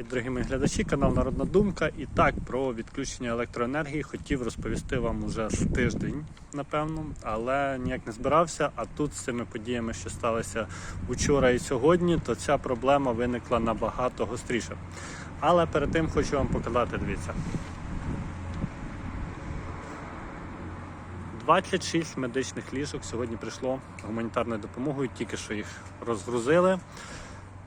Привіт, дорогі мої глядачі, канал Народна Думка. І так, про відключення електроенергії хотів розповісти вам уже з тиждень, напевно, але ніяк не збирався. А тут з цими подіями, що сталися вчора і сьогодні, то ця проблема виникла набагато гостріше. Але перед тим хочу вам показати, дивіться. 26 медичних ліжок сьогодні прийшло гуманітарною допомогою, тільки що їх розгрузили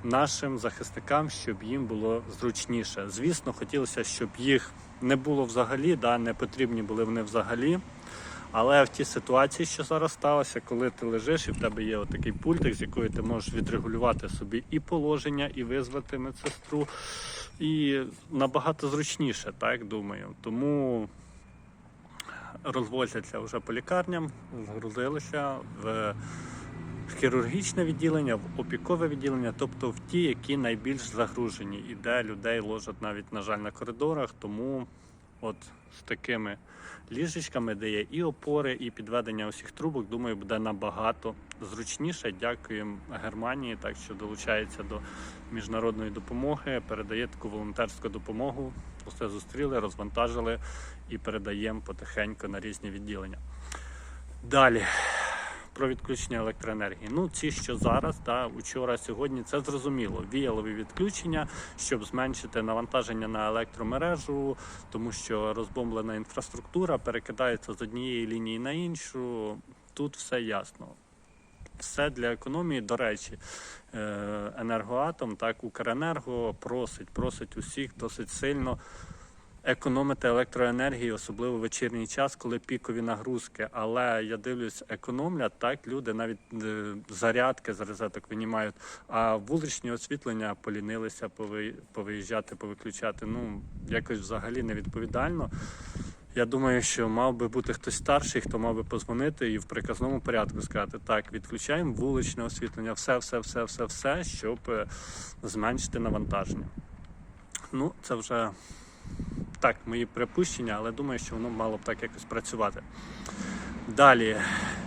нашим захисникам, щоб їм було зручніше. Звісно, хотілося, щоб їх не було взагалі, да, не потрібні були вони взагалі. Але в тій ситуації, що зараз сталося, коли ти лежиш і в тебе є отакий пультик, з якою ти можеш відрегулювати собі і положення, і визвати медсестру, і набагато зручніше, так думаю. Тому розвозяться вже по лікарням, згрузилися в хірургічне відділення, в опікове відділення, тобто в ті, які найбільш загружені, і де людей ложать навіть, на жаль, на коридорах. Тому от з такими ліжечками, де є і опори, і підведення усіх трубок, думаю, буде набагато зручніше. Дякуємо Германії, так що долучається до міжнародної допомоги, передає таку волонтерську допомогу. Усе зустріли, розвантажили і передаємо потихеньку на різні відділення. Далі про відключення електроенергії. Ну, ці, що зараз, да, вчора, сьогодні, це зрозуміло. Віялові відключення, щоб зменшити навантаження на електромережу, тому що розбомблена інфраструктура перекидається з однієї лінії на іншу. Тут все ясно. Все для економії. До речі, е, енергоатом, так, Укренерго просить, просить усіх досить сильно економити електроенергію, особливо в вечірній час, коли пікові нагрузки. Але я дивлюсь, економлять так. Люди навіть е, зарядки з розеток винімають, а вуличні освітлення полінилися повиїжджати, повиключати. Ну якось взагалі невідповідально. Я думаю, що мав би бути хтось старший, хто мав би позвонити і в приказному порядку сказати, так, відключаємо вуличне освітлення, все, все, все, все, все, щоб е, зменшити навантаження. Ну, це вже так, мої припущення, але думаю, що воно мало б так якось працювати. Далі,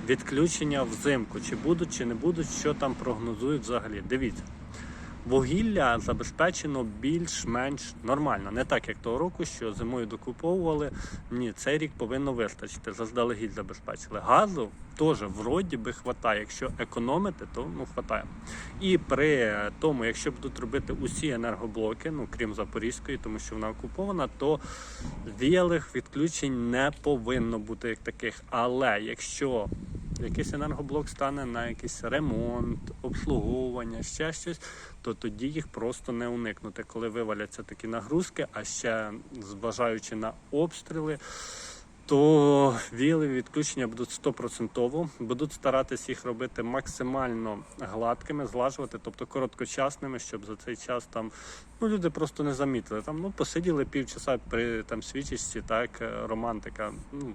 відключення взимку. Чи будуть, чи не будуть, що там прогнозують взагалі. Дивіться. Вугілля забезпечено більш-менш нормально, не так як того року, що зимою докуповували. Ні, цей рік повинно вистачити. Заздалегідь забезпечили. Газу теж вроді би хватає. Якщо економити, то ну хватає. І при тому, якщо будуть робити усі енергоблоки, ну крім Запорізької, тому що вона окупована, то віялих відключень не повинно бути як таких. Але якщо якийсь енергоблок стане на якийсь ремонт, обслуговування, ще щось, то тоді їх просто не уникнути, коли виваляться такі нагрузки, а ще зважаючи на обстріли. То віли відключення будуть стопроцентово, будуть старатися їх робити максимально гладкими, злажувати, тобто короткочасними, щоб за цей час там ну люди просто не замітили. Там ну посиділи півчаса при там свічечці, так е, романтика, ну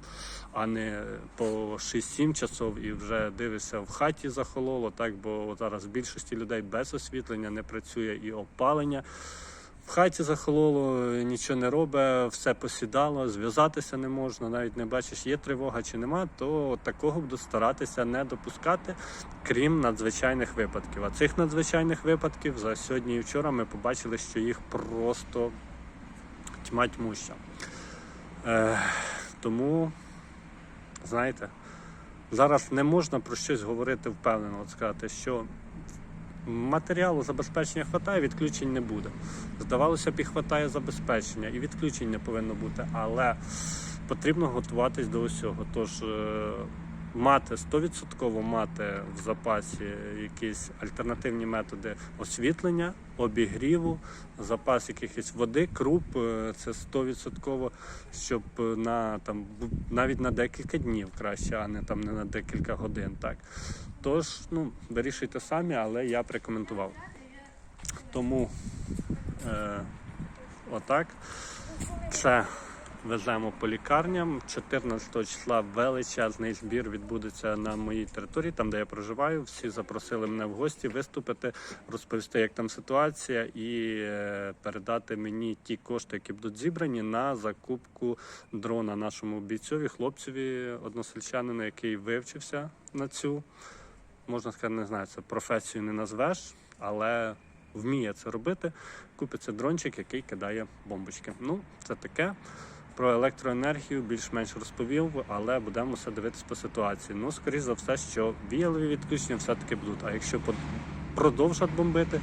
а не по 6-7 часов і вже дивишся в хаті захололо, так бо зараз більшості людей без освітлення не працює і опалення. В хаті захололо, нічого не робить, все посідало, зв'язатися не можна, навіть не бачиш, є тривога чи нема, то такого буду старатися не допускати, крім надзвичайних випадків. А цих надзвичайних випадків за сьогодні і вчора ми побачили, що їх просто тьма тьмуща. Е, тому, знаєте, зараз не можна про щось говорити впевнено, от сказати, що Матеріалу забезпечення хватає, відключень не буде. Здавалося б, і хватає забезпечення, і відключень не повинно бути, але потрібно готуватись до усього. Тож е, мати 100% мати в запасі якісь альтернативні методи освітлення, обігріву, запас якихось води, круп е, це 100%, щоб на там навіть на декілька днів краще, а не там не на декілька годин. Так. Тож, ну, вирішуйте самі, але я б рекомендував. Тому е, отак. Це веземо по лікарням. 14 числа величезний збір відбудеться на моїй території, там де я проживаю. Всі запросили мене в гості виступити, розповісти, як там ситуація, і е, передати мені ті кошти, які будуть зібрані на закупку дрона нашому бійцові, хлопцеві, односельчанину, який вивчився на цю. Можна сказати, не знаю, це професію не назвеш, але вміє це робити, купиться дрончик, який кидає бомбочки. Ну, це таке. Про електроенергію більш-менш розповів, але будемо все дивитися по ситуації. Ну, скоріш за все, що віялові відключення все-таки будуть. А якщо продовжать бомбити,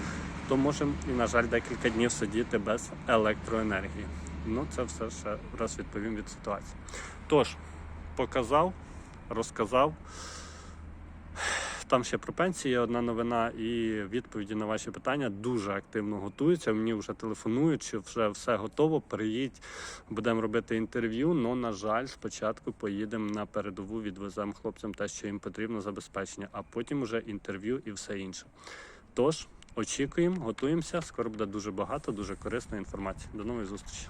то можемо і, на жаль, декілька днів сидіти без електроенергії. Ну, це все ще раз відповім від ситуації. Тож, показав, розказав. Там ще про пенсії одна новина і відповіді на ваші питання дуже активно готуються. Мені вже телефонують, що вже все готово. Приїдь, будемо робити інтерв'ю. Ну, на жаль, спочатку поїдемо на передову, відвеземо хлопцям те, що їм потрібно забезпечення, а потім вже інтерв'ю і все інше. Тож, очікуємо, готуємося. Скоро буде дуже багато, дуже корисної інформації. До нової зустрічі.